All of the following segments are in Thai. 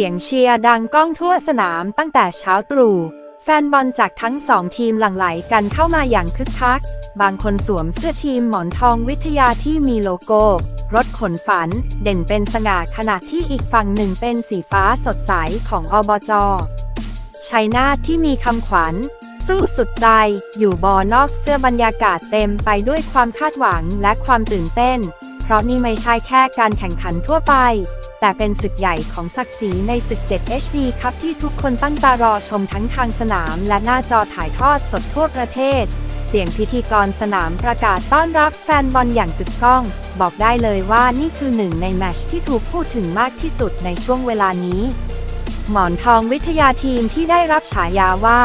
สียงเชียร์ดังก้องทั่วสนามตั้งแต่เช้าตรู่แฟนบอลจากทั้งสองทีมหลั่งไหลกันเข้ามาอย่างคึกคัก บางคนสวมเสื้อทีมหมอนทองวิทยาที่มีโลโก้ รถขนฝัน เด่นเป็นสง่าขณะที่อีกฝั่งหนึ่งเป็นสีฟ้าสดใสของอบจชัยนาทที่มีคำขวัญ สู้สุดใจ อยู่บอนอกเสื้อบรรยากาศเต็มไปด้วยความคาดหวังและความตื่นเต้น เพราะนี่ไม่ใช่แค่การแข่งขันทั่วไป แต่เป็นศึกใหญ่ของศักดิ์ศรีในศึก 7 HD ครับที่ทุกคนตั้งตารอชมทั้งทางสนามและหน้าจอถ่ายทอดสดทั่วประเทศ เสียงพิธีกรสนามประกาศต้อนรับแฟนบอลอย่างกึกก้อง บอกได้เลยว่านี่คือหนึ่งในแมชที่ถูกพูดถึงมากที่สุดในช่วงเวลานี้ หมอนทองวิทยาทีมที่ได้รับฉายาว่า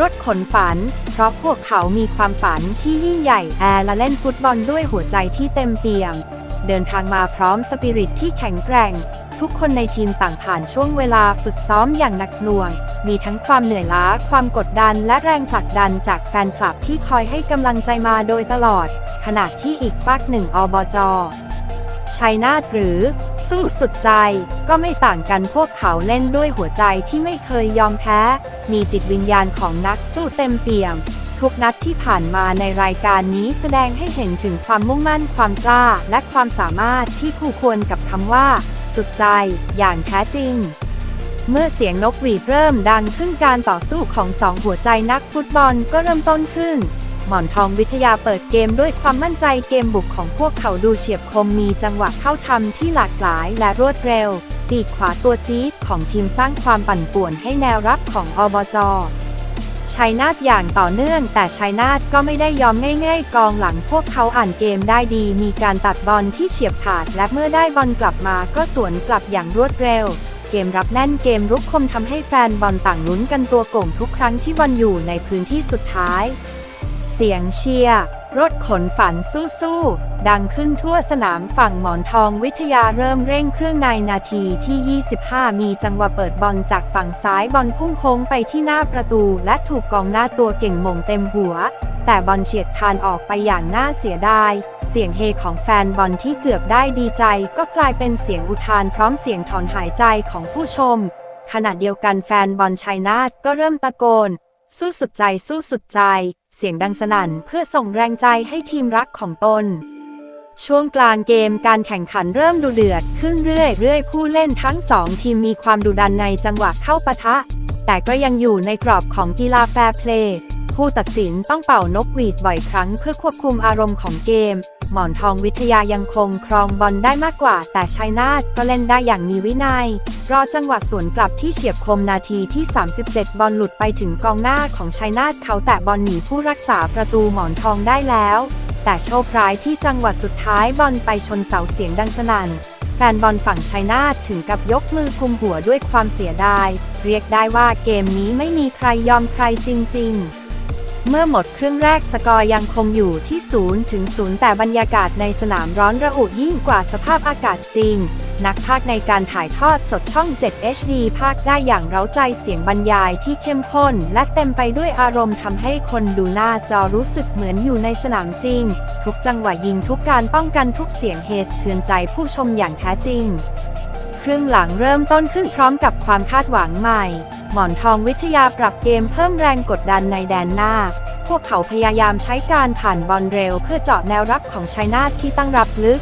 รถขนฝัน เพราะพวกเขามีความฝันที่ยิ่งใหญ่แอร์และเล่นฟุตบอลด้วยหัวใจที่เต็มเปี่ยม เดินทางมาพร้อมสปิริตที่แข็งแกร่ง ทุกคนในทีมต่างผ่านช่วงเวลาฝึกซ้อมอย่างหนักหน่วง มีทั้งความเหนื่อยล้า ความกดดันและแรงผลักดันจากแฟนคลับที่คอยให้กำลังใจมาโดยตลอด ขณะที่อีกฝากหนึ่งอบจชัยนาทหรือสู้สุดใจก็ไม่ต่างกันพวกเขาเล่นด้วยหัวใจที่ไม่เคยยอมแพ้ มีจิตวิญญาณของนักสู้เต็มเปี่ยม ทุกนัดที่ผ่านมาในรายการนี้แสดงให้เห็นถึงความมุ่งมั่นความกล้า และความสามารถที่คู่ควรกับคำว่า สุดใจ อย่างแท้จริง เมื่อเสียงนกหวีดเริ่มดังขึ้นการต่อสู้ของสองหัวใจนักฟุตบอลก็เริ่มต้นขึ้น หมอนทองวิทยาเปิดเกมด้วยความมั่นใจเกมบุกของพวกเขาดูเฉียบคมมีจังหวะเข้าทำที่หลากหลายและรวดเร็วปีขวาตัวจี๊ดของทีมสร้างความปั่นป่วนให้แนวรับของอบจ ชัยนาทอย่างต่อเนื่อง แต่ชัยนาทก็ไม่ได้ยอมง่ายๆ กองหลังพวกเขาอ่านเกมได้ดี มีการตัดบอลที่เฉียบขาด และเมื่อได้บอลกลับมาก็สวนกลับอย่างรวดเร็ว เกมรับแน่นเกมรุกคมทำให้แฟนบอลต่างลุ้นกันตัวโก่งทุกครั้งที่บอลอยู่ในพื้นที่สุดท้าย เสียงเชียร์ รถขนฝันสู้ๆ ดังขึ้นทั่วสนามฝั่งหมอนทองวิทยาเริ่มเร่งเครื่องในนาทีที่ 25 มีจังหวะเปิดบอลจากฝั่งซ้ายบอลพุ่งโค้งไปที่หน้าประตู และถูกกองหน้าตัวเก่งหม่งเต็มหัว แต่บอลเฉียดคานออกไปอย่างน่าเสียดาย เสียงเฮของแฟนบอลที่เกือบได้ดีใจ ก็กลายเป็นเสียงอุทานพร้อมเสียงถอนหายใจของผู้ชม ขณะเดียวกันแฟนบอลชัยนาทก็เริ่มตะโกน สู้สุดใจสู้สุดใจ เสียงดังสนั่นเพื่อส่งแรงใจให้ทีมรักของตน ช่วงกลางเกมการแข่งขันเริ่มดูเดือดขึ้นเรื่อยๆผู้เล่นทั้งสองทีมมีความดุดันในจังหวะเข้าปะทะ แต่ก็ยังอยู่ในกรอบของกีฬาแฟร์เพลย์ผู้ตัดสินต้องเป่านกหวีดบ่อยครั้งเพื่อควบคุมอารมณ์ของเกม หมอนทองวิทยายังคงครองบอลได้มากกว่า แต่ชัยนาทก็เล่นได้อย่างมีวินัย รอจังหวะสวนกลับที่เฉียบคมนาทีที่ 37 บอลหลุดไปถึงกองหน้าของชัยนาทเขาแตะบอลหนีผู้รักษาประตูหมอนทองได้แล้ว แต่โชคร้ายที่จังหวะสุดท้ายบอลไปชนเสาเสียงดังสนั่นแฟนบอลฝั่งชัยนาทถึงกับยกมือคุมหัวด้วยความเสียดาย เรียกได้ว่าเกมนี้ไม่มีใครยอมใครจริง ๆ เมื่อหมดครึ่งแรกสกอร์ยังคงอยู่ที่ 0 ถึง 0 แต่บรรยากาศในสนามร้อนระอุยิ่งกว่าสภาพอากาศจริง นักพากในการถ่ายทอดสดช่อง 7 HD พากได้อย่างเร้าใจเสียงบรรยายที่เข้มข้น และเต็มไปด้วยอารมณ์ทำให้คนดูหน้าจอรู้สึกเหมือนอยู่ในสนามจริง ทุกจังหวะยิงทุกการป้องกันทุกเสียงเฮสเทือนใจผู้ชมอย่างแท้จริง ครึ่งหลังเริ่มต้นขึ้นพร้อมกับความคาดหวังใหม่ หมอนทองวิทยาปรับเกมเพิ่มแรงกดดันในแดนหน้า พวกเขาพยายามใช้การผ่านบอลเร็ว เพื่อเจาะแนวรับของชัยนาทที่ตั้งรับลึก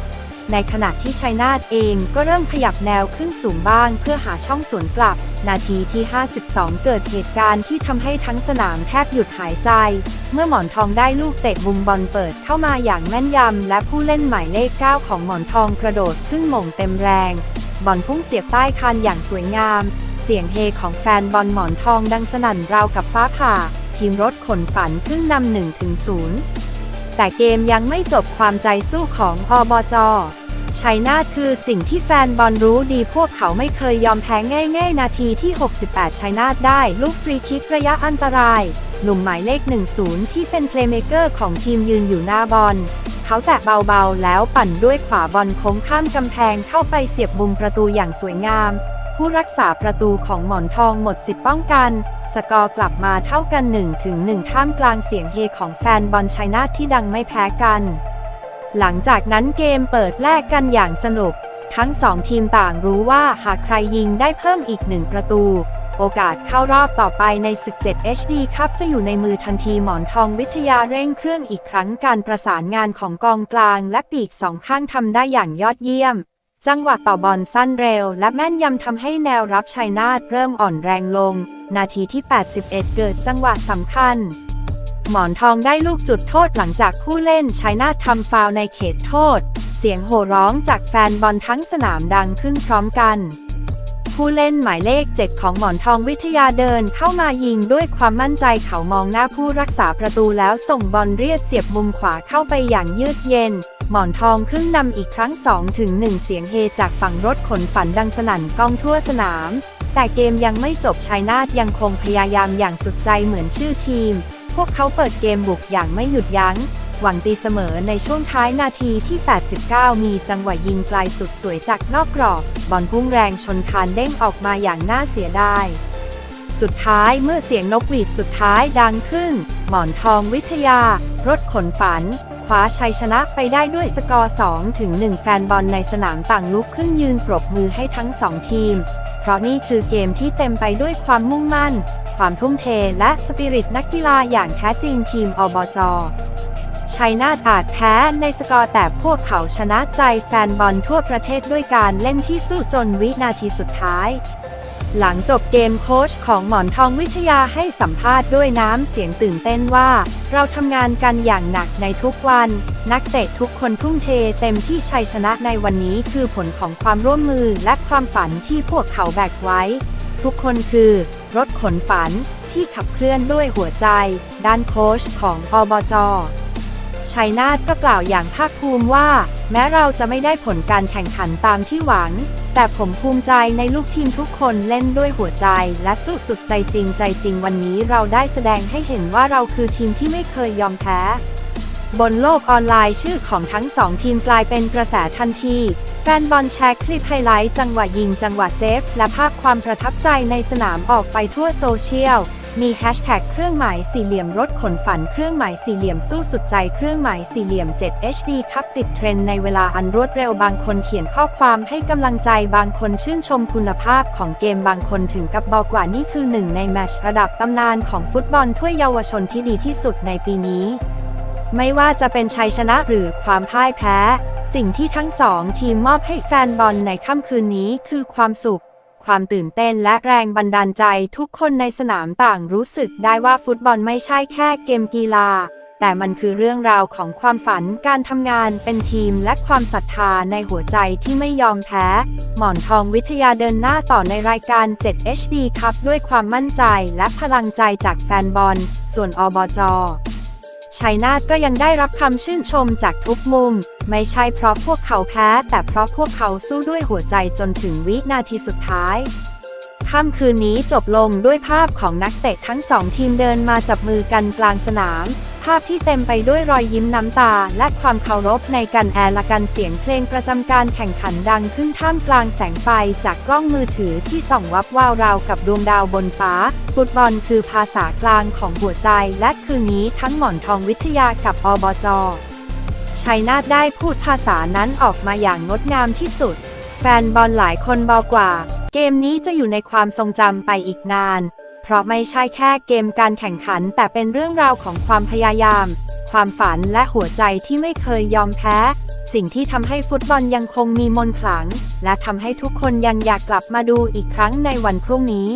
ในขณะที่ชัยนาทเองก็เริ่มขยับแนวขึ้นสูงบ้าง เพื่อหาช่องสวนกลับ นาทีที่ 52 เกิดเหตุการณ์ที่ทำให้ทั้งสนามแทบหยุดหายใจ เมื่อหมอนทองได้ลูกเตะมุมบอลเปิดเข้ามาอย่างแม่นยำและผู้เล่นหมายเลข 9 ของหมอนทองกระโดดขึ้นหม่งเต็มแรงบอลพุ่งเสียบใต้คานอย่างสวยงาม เสียงเฮของแฟนบอลหมอนทองดังสนั่นราวกับฟ้าผ่า ทีมรถขนฝันขึ้นนำ1ถึง0แต่เกมยังไม่จบความใจสู้ของอบจชัยนาทคือสิ่งที่แฟนบอลรู้ดีพวกเขาไม่เคยยอมแพ้ง่าย ๆ นาทีที่ 68 ชัยนาทได้ลูกฟรีคิกระยะอันตราย หนุ่มหมายเลข 10 ที่เป็นเพลย์เมเกอร์ของทีมยืนอยู่หน้าบอล เขาแตะเบาๆ แล้วปั่นด้วยขวาบอลโค้งข้ามกำแพงเข้าไปเสียบมุมประตูอย่างสวยงาม ผู้รักษาประตูของหมอนทองหมดสิทธิ์ป้องกัน สกอร์กลับมาเท่ากัน1ถึง1ท่ามกลางเสียงเฮของแฟนบอลชัยนาทที่ดังไม่แพ้กัน หลังจากนั้นเกมเปิดแลกกันอย่างสนุก ทั้งสองทีมต่างรู้ว่าหากใครยิงได้เพิ่มอีกหนึ่งประตู โอกาสเข้ารอบต่อไปในศึก 7 HD ครับจะอยู่ในมือทันทีหมอนทองวิทยาเร่งเครื่องอีกครั้งการประสานงานของกองกลางและปีกสองข้างทำได้อย่างยอดเยี่ยม จังหวะต่อบอลสั้นเร็ว และแม่นยำทำให้แนวรับชัยนาทเริ่มอ่อนแรงลง นาทีที่ 81 เกิดจังหวะสำคัญ หมอนทองได้ลูกจุดโทษหลังจากผู้เล่นชัยนาททำฟาวในเขตโทษ เสียงโห่ร้องจากแฟนบอลทั้งสนามดังขึ้นพร้อมกัน ผู้เล่นหมายเลข 7 ของหมอนทองวิทยาเดินเข้ามายิงด้วยความมั่นใจเขามองหน้าผู้รักษาประตูแล้วส่งบอลเรียดเสียบมุมขวาเข้าไปอย่างยืดเย็น หมอนทองขึ้นนำอีกครั้ง 2 ถึง 1 เสียงเฮจากฝั่งรถขนฝันดังสนั่นกล้องทั่วสนาม แต่เกมยังไม่จบชัยนาทยังคงพยายามอย่างสุดใจเหมือนชื่อทีม พวกเขาเปิดเกมบุกอย่างไม่หยุดยัง้ง หวังตีเสมอในช่วงท้ายนาทีที่ 89 มีจังหวะยิงไกลสุดสวยจากนอกกรอบ บอลพุ่งแรงชนคานเด้งออกมาอย่างน่าเสียดายสุดท้ายเมื่อเสียงนกหวีดสุดท้ายดังขึ้น หมอนทองวิทยา รถขนฝัน คว้าชัยชนะไปได้ด้วยสกอร์ 2 ถึง 1 แฟนบอลในสนามต่างลุกขึ้นยืนปรบมือให้ทั้งสองทีม เพราะนี่คือเกมที่เต็มไปด้วยความมุ่งมั่น ความทุ่มเทและสปิริตนักกีฬาอย่างแท้จริงทีมอบจชัยนาทอาจแพ้ในสกอร์แต่พวกเขาชนะใจแฟนบอลทั่วประเทศด้วยการเล่นที่สู้จนวินาทีสุดท้าย หลังจบเกมโค้ชของหมอนทองวิทยาให้สัมภาษณ์ด้วยน้ำเสียงตื่นเต้นว่า เราทำงานกันอย่างหนักในทุกวัน นักเตะทุกคนทุ่มเทเต็มที่ชัยชนะในวันนี้คือผลของความร่วมมือและความฝันที่พวกเขาแบกไว้ ทุกคนคือ รถขนฝันที่ขับเคลื่อนด้วยหัวใจ ด้านโค้ชของอบจชัยนาทก็กล่าวอย่างภาคภูมิว่า แม้เราจะไม่ได้ผลการแข่งขันตามที่หวัง แต่ผมภูมิใจในลูกทีมทุกคนเล่นด้วยหัวใจและสู้สุดใจจริงใจจริงวันนี้เราได้แสดงให้เห็นว่าเราคือทีมที่ไม่เคยยอมแพ้ บนโลกออนไลน์ชื่อของทั้งสองทีมกลายเป็นกระแสทันที แฟนบอลแชร์คลิปไฮไลท์จังหวะยิงจังหวะเซฟ และภาพความประทับใจในสนามออกไปทั่วโซเชียล มีแฮชแท็กเครื่องหมายสี่เหลี่ยมรถขนฝันเครื่องหมายสี่เหลี่ยมสู้สุดใจเครื่องหมายสี่เหลี่ยม 7 HD ครับติดเทรนในเวลาอันรวดเร็วบางคนเขียนข้อความให้กำลังใจบางคนชื่นชมคุณภาพของเกมบางคนถึงกับบอกว่านี่คือหนึ่งในแมชระดับตำนานของฟุตบอลถ้วยเยาวชนที่ดีที่สุดในปีนี้ ไม่ว่าจะเป็นชัยชนะหรือความพ่ายแพ้ สิ่งที่ทั้งสองทีมมอบให้แฟนบอลในค่ำคืนนี้คือความสุข ความตื่นเต้นและแรงบันดาลใจทุกคนในสนามต่างรู้สึกได้ว่าฟุตบอลไม่ใช่แค่เกมกีฬา แต่มันคือเรื่องราวของความฝันการทำงานเป็นทีมและความศรัทธาในหัวใจที่ไม่ยอมแพ้ หมอนทองวิทยาเดินหน้าต่อในรายการ 7 HD ครับด้วยความมั่นใจและพลังใจจากแฟนบอล ส่วนอบจ ชัยนาทก็ยังได้รับคำชื่นชมจากทุกมุม ไม่ใช่เพราะพวกเขาแพ้ แต่เพราะพวกเขาสู้ด้วยหัวใจจนถึงวินาทีสุดท้าย ค่ำคืนนี้จบลงด้วยภาพของนักเตะทั้งสองทีมเดินมาจับมือกันกลางสนาม ภาพที่เต็มไปด้วยรอยยิ้มน้ำตา และความเคารพในกันแอร์ละกันเสียงเพลงประจำการแข่งขันดังขึ้นท่ามกลางแสงไฟจากกล้องมือถือที่ส่องวับวาวราวกับดวงดาวบนฟ้าฟุตบอลคือภาษากลางของหัวใจ และคืนนี้ทั้งหมอนทองวิทยากับอบจชัยนาทได้พูดภาษานั้นออกมาอย่างงดงามที่สุด แฟนบอลหลายคนบอกว่า เกมนี้จะอยู่ในความทรงจำไปอีกนาน เพราะไม่ใช่แค่เกมการแข่งขัน แต่เป็นเรื่องราวของความพยายาม ความฝันและหัวใจที่ไม่เคยยอมแพ้ สิ่งที่ทำให้ฟุตบอลยังคงมีมนต์ขลัง และทำให้ทุกคนยังอยากกลับมาดูอีกครั้งในวันพรุ่งนี้